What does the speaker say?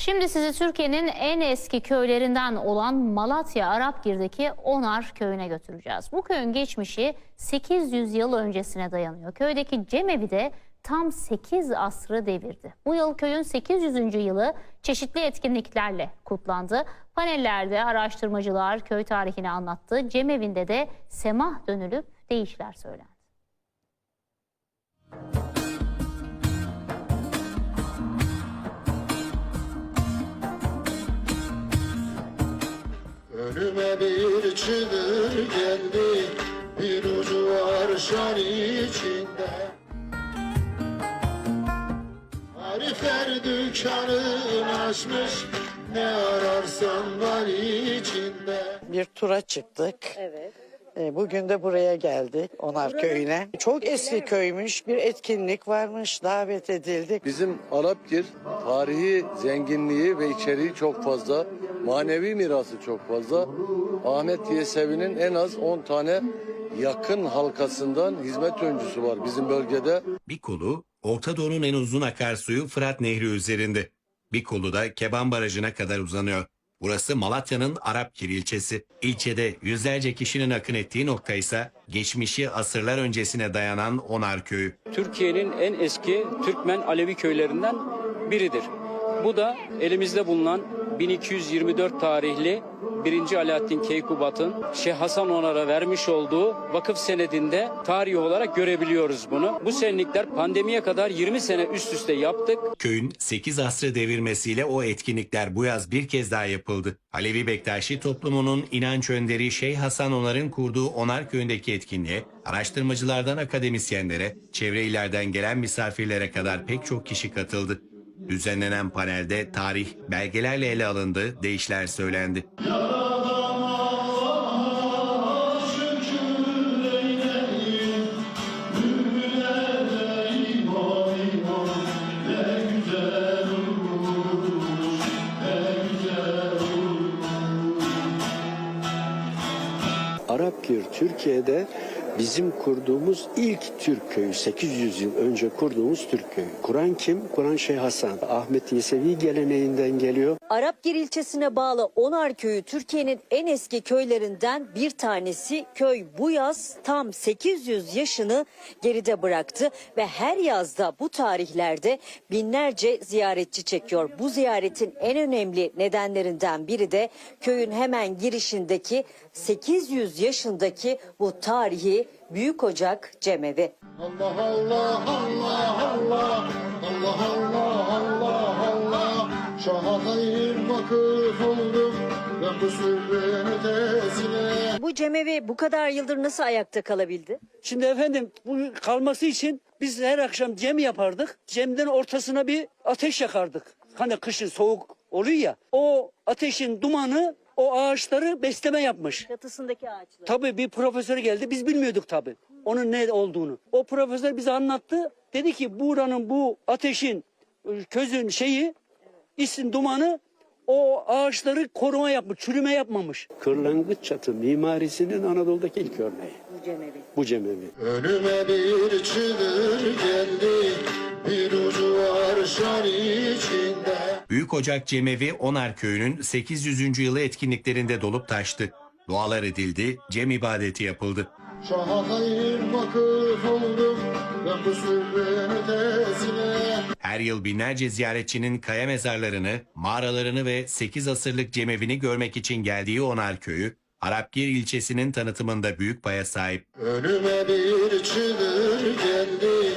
Şimdi sizi Türkiye'nin en eski köylerinden olan Malatya Arapgir'deki Onar köyüne götüreceğiz. Bu köyün geçmişi 800 yıl öncesine dayanıyor. Köydeki cemevi de tam 8 asrı devirdi. Bu yıl köyün 800. yılı çeşitli etkinliklerle kutlandı. Panellerde araştırmacılar köy tarihini anlattı. Cemevinde de semah dönülüp deyişler söylendi. Önüme bir çığır geldi Bir ucu var şan içinde Arifler dükkanını açmış Ne ararsan var içinde bir tura çıktık. Evet. Bugün de buraya geldik Onar köyüne. Çok eski köymüş. Bir etkinlik varmış. Davet edildik. Bizim Arapgir tarihi zenginliği ve içeriği çok fazla. Manevi mirası çok fazla. Ahmet Yesevi'nin en az 10 tane yakın halkasından hizmet öncüsü var bizim bölgede. Bir kolu Orta Doğu'nun en uzun akarsuyu Fırat Nehri üzerinde. Bir kolu da Keban Barajı'na kadar uzanıyor. Burası Malatya'nın Arapkir ilçesi. İlçede yüzlerce kişinin akın ettiği nokta ise geçmişi asırlar öncesine dayanan Onar Köyü. Türkiye'nin en eski Türkmen Alevi köylerinden biridir. Bu da elimizde bulunan 1224 tarihli 1. Alaaddin Keykubat'ın Şeyh Hasan Onar'a vermiş olduğu vakıf senedinde tarih olarak görebiliyoruz bunu. Bu senlikler pandemiye kadar 20 sene üst üste yaptık. Köyün 8 asrı devirmesiyle o etkinlikler bu yaz bir kez daha yapıldı. Alevi Bektaşi toplumunun inanç önderi Şeyh Hasan Onar'ın kurduğu Onar Köyü'ndeki etkinliğe araştırmacılardan akademisyenlere, çevre illerden gelen misafirlere kadar pek çok kişi katıldı. Düzenlenen panelde tarih belgelerle ele alındı, deyişler söylendi. Arapgir Türkiye'de bizim kurduğumuz ilk Türk köyü. 800 yıl önce kurduğumuz Türk köyü. Kur'an kim? Kur'an Şeyh Hasan. Ahmet Yesevi geleneğinden geliyor. Arapgir ilçesine bağlı Onar köyü Türkiye'nin en eski köylerinden bir tanesi. Köy bu yaz tam 800 yaşını geride bıraktı ve her yazda bu tarihlerde binlerce ziyaretçi çekiyor. Bu ziyaretin en önemli nedenlerinden biri de köyün hemen girişindeki 800 yaşındaki bu tarihi Büyük Ocak Cemevi. Allah Allah Allah Allah Allah Allah Allah Allah Şaha hayır vakıf oldum Ben bu sürrün ötesine Bu cemevi bu kadar yıldır nasıl ayakta kalabildi? Şimdi efendim bu kalması için biz her akşam cem yapardık. Cemden ortasına bir ateş yakardık. Hani kışın soğuk oluyor ya. O ateşin dumanı o ağaçları besleme yapmış. Çatısındaki ağaçlar. Tabii bir profesör geldi biz bilmiyorduk tabii onun ne olduğunu. O profesör bize anlattı. Dedi ki buranın bu ateşin közün şeyi isin dumanı o ağaçları koruma yapmış, çürüme yapmamış. Kırlangıç çatı mimarisinin Anadolu'daki ilk örneği. Bu cemevi. Bu cemevi. Önüme bir çığır geldi Bir ucu var içinde Büyük Ocak Cemevi Onar Köyü'nün 800. yılı etkinliklerinde dolup taştı. Dualar edildi, cem ibadeti yapıldı. Şaha hayır vakıf oldum Her yıl binlerce ziyaretçinin kaya mezarlarını, mağaralarını ve 8 asırlık cemevini görmek için geldiği Onar Köyü, Arapgir ilçesinin tanıtımında büyük paya sahip. Önüme bir çığır geldi